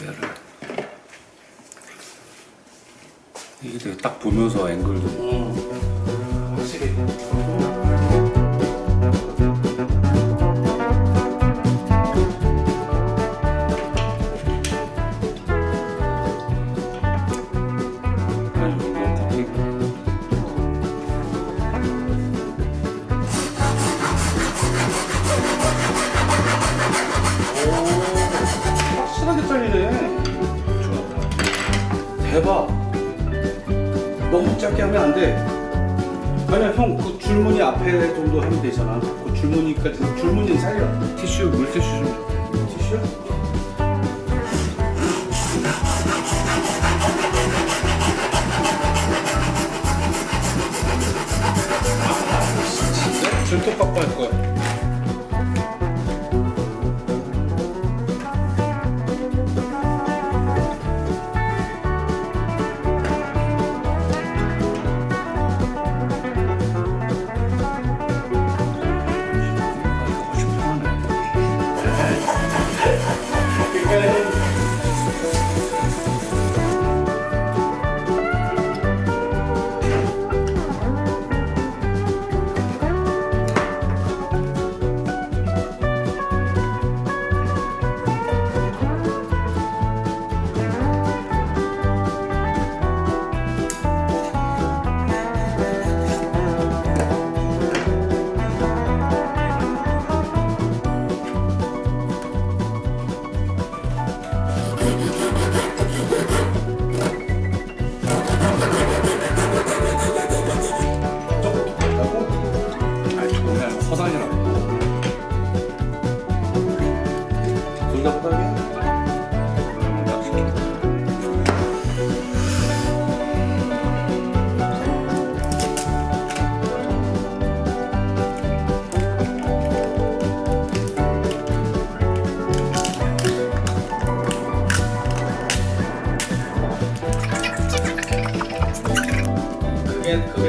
얘를 이게 되게 딱 보면서 앵글도 음, 확실히. 대박. 너무 짧게 하면 안 돼. 아니야, 형, 그 줄무늬 앞에 정도 하면 되잖아. 그 줄무늬까지, 줄무늬는 살려. 티슈 물티슈 좀 줘. 티슈? 진짜? 절도 깎고 할 거야.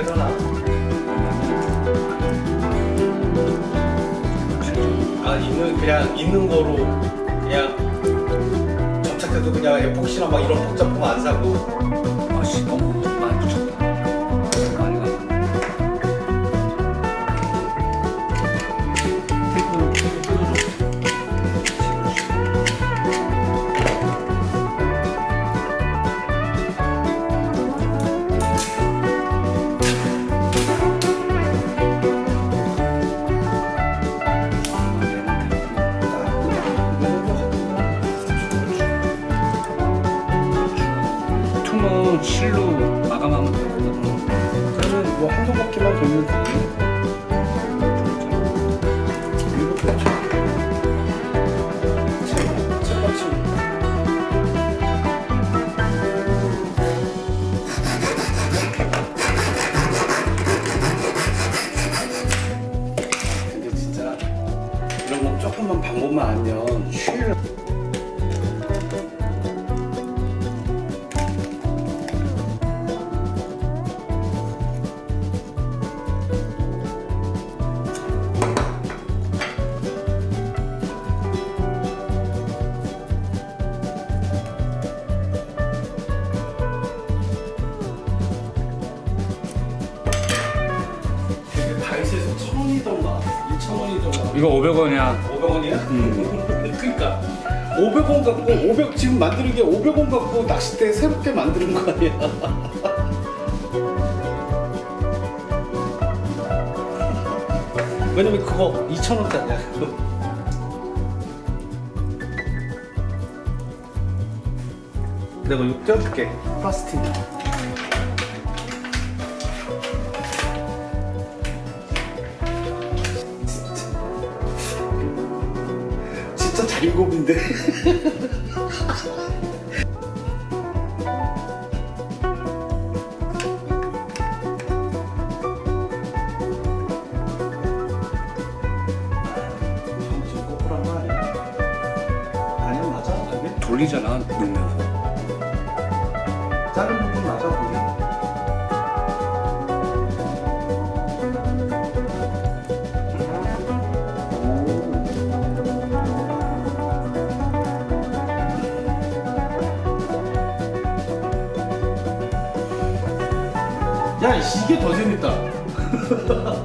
나아. 아 있는 그냥 있는 거로 그냥 접착해도 그냥 에폭시나 막 이런 복잡한 거 안 사고 아씨 너무 보통은 실로 마감하면 되거든. 그러면 뭐 한두 바퀴만 돌면 되지 근데 진짜 이런 거 조금만 방법만 알면 이거 500원이야. 500원이야? 그러니까 500원 갖고 500 지금 만드는 게 500원 갖고 낚싯대 새롭게 만드는 거 아니야? 왜냐면 그거 2,000원짜리야. 내가 이거 떼어줄게. 플라스틱. 진짜 맞아 그게? 돌리잖아 넣으면서. 작은 부분 맞아 이게 더 재밌다.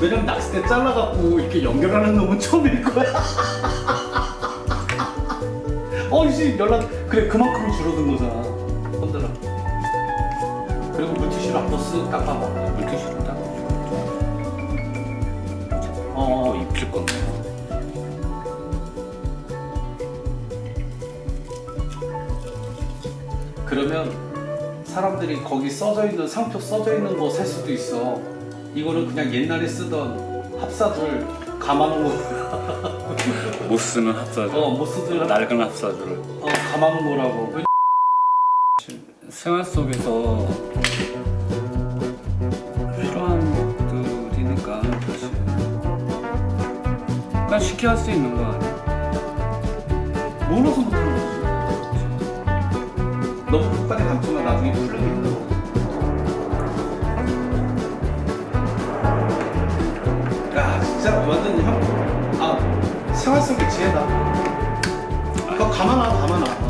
왜냐면 낚싯대 잘라갖고 이렇게 연결하는 놈은 처음일 거야. 어이씨 연락 그래 그만큼 줄어든 거잖아. 흔들어. 그리고 물티슈로 한번 쓱 닦아봐. 물티슈로 딱. 어, 어, 입힐 건데. 그러면 사람들이 거기 써져 있는 상표 써져 있는 거 살 수도 있어. 이거는 그냥 옛날에 쓰던 합사줄 감아놓은 거. 못 쓰는 합사줄. 어, 못 쓰던 낡은 합사줄을. 어, 감아놓은 거라고. 생활 속에서 필요한 것들이니까 사실. 그냥 쉽게 할 수 있는 거 아니야? 몰라서. 너무 끝까지 감추면 나중에 풀리기 힘들어. 야, 진짜 완전 형, 아, 생활 속의 지혜다. 그거 가만놔, 가만놔.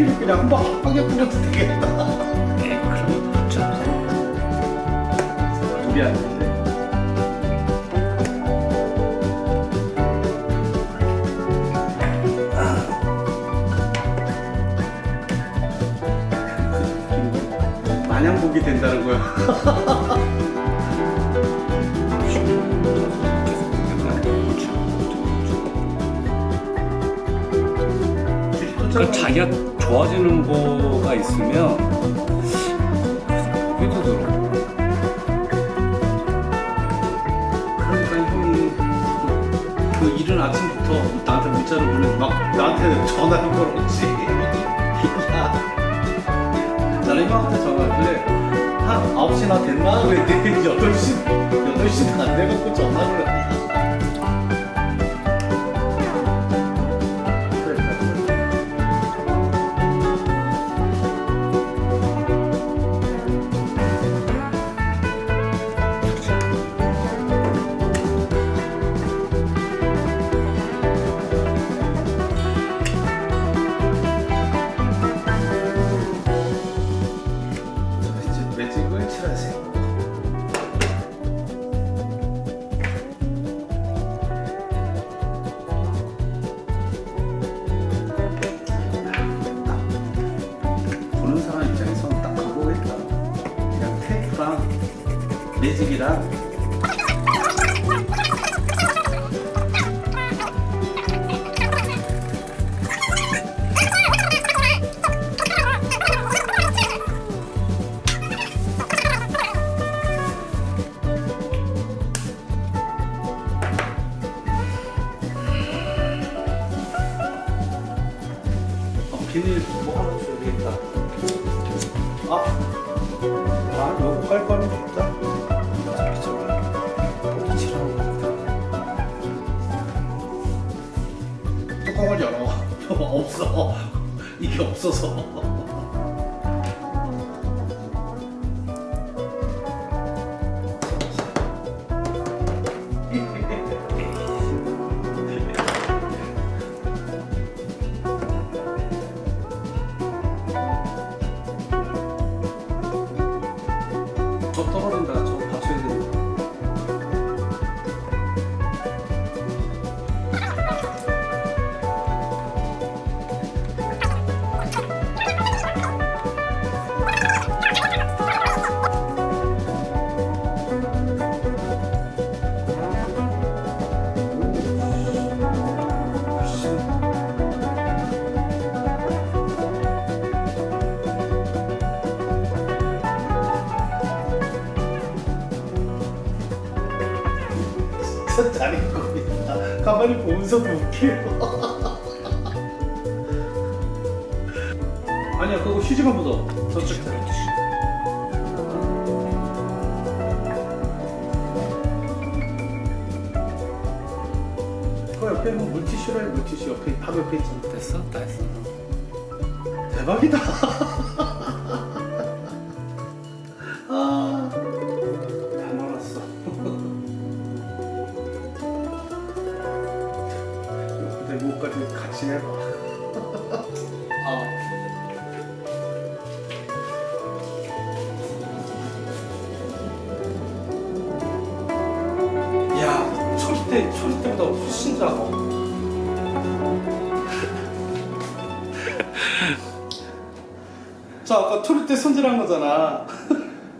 스프레이를 그냥 한번 핫하게 뿌려도 되겠다. 에 그러면 진짜. 우리 안 돼. 마냥 보게 된다는 거야. 그러니까 자기가 좋아지는 거가 있으면 그래도 들어. 그러니까 형이 그, 그 이른 아침부터 나한테 문자를 보내 막 나한테 전화를 걸었지. 야, 나는 형한테 전화했길래 한 9시나 됐나? 그랬더니 8시, 8시도 안 돼갖고 전화를 해. 매직이랑 어, 비닐 뭐 하나 줘야겠다. 아, 아, 요거 깔 거는 없어. 이게 없어서. 입고 있다. 가만히 보면서도 웃겨. 아니야, 그거 휴지 한번 더. 저쪽. 그 옆에 뭐 물티슈라 해, 물티슈 옆에 바로 옆에 있잖아. 됐어? 다 했어. 대박이다. 내 목까지 같이 해봐. 아. 야, 초리 때, 초리 때보다 훨씬 작아. 자, 아까 초리 때 손질한 거잖아.